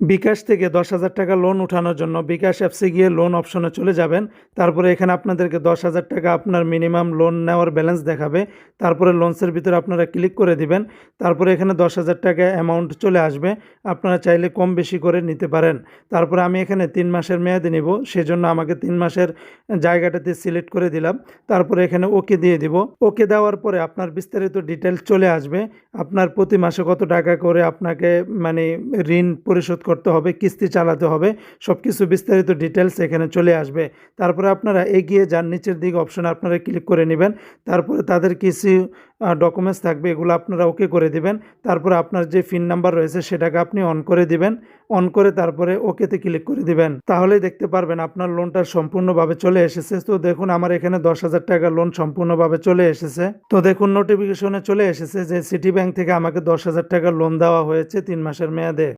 বিকাশ থেকে দশ হাজার টাকা লোন উঠানোর জন্য বিকাশ অ্যাপসে গিয়ে লোন অপশনে চলে যাবেন। তারপরে এখানে আপনাদেরকে দশ হাজার টাকা আপনার মিনিমাম লোন নেওয়ার ব্যালেন্স দেখাবে। তারপরে লোনসের ভিতরে আপনারা ক্লিক করে দিবেন। তারপরে এখানে দশ হাজার টাকা অ্যামাউন্ট চলে আসবে। আপনারা চাইলে কম বেশি করে নিতে পারেন। তারপরে আমি এখানে তিন মাসের মেয়াদে নিব। সেজন্য আমাকে তিন মাসের জায়গাটাতে সিলেক্ট করে দিলাম। তারপরে এখানে ওকে দিয়ে দিব। ওকে দেওয়ার পরে আপনার বিস্তারিত ডিটেলস চলে আসবে। আপনার প্রতি মাসে কত টাকা করে আপনাকে মানে ঋণ পরিশোধ করতে হবে, কিস্তি চালাতে হবে সব কিছু বিস্তারিত ডিটেলস এখানে চলে আসবে। তারপরে আপনারা এগিয়ে যান, নিচের দিকে অপশনে আপনারা ক্লিক করে নেবেন। তারপরে তাদের কিছু ডকুমেন্টস থাকবে, এগুলো আপনারা ওকে করে দিবেন। তারপরে আপনার যে ফিন নাম্বার রয়েছে, সেটাকে আপনি অন করে দিবেন। অন করে তারপরে ওকেতে ক্লিক করে দিবেন। তাহলেই দেখতে পারবেন আপনার লোনটা সম্পূর্ণভাবে চলে এসেছে। তো দেখুন, আমার এখানে দশ হাজার টাকা লোন সম্পূর্ণভাবে চলে এসেছে। তো দেখুন নোটিফিকেশনে চলে এসেছে যে সিটি ব্যাংক থেকে আমাকে দশ হাজার টাকা লোন দেওয়া হয়েছে তিন মাসের মেয়াদে।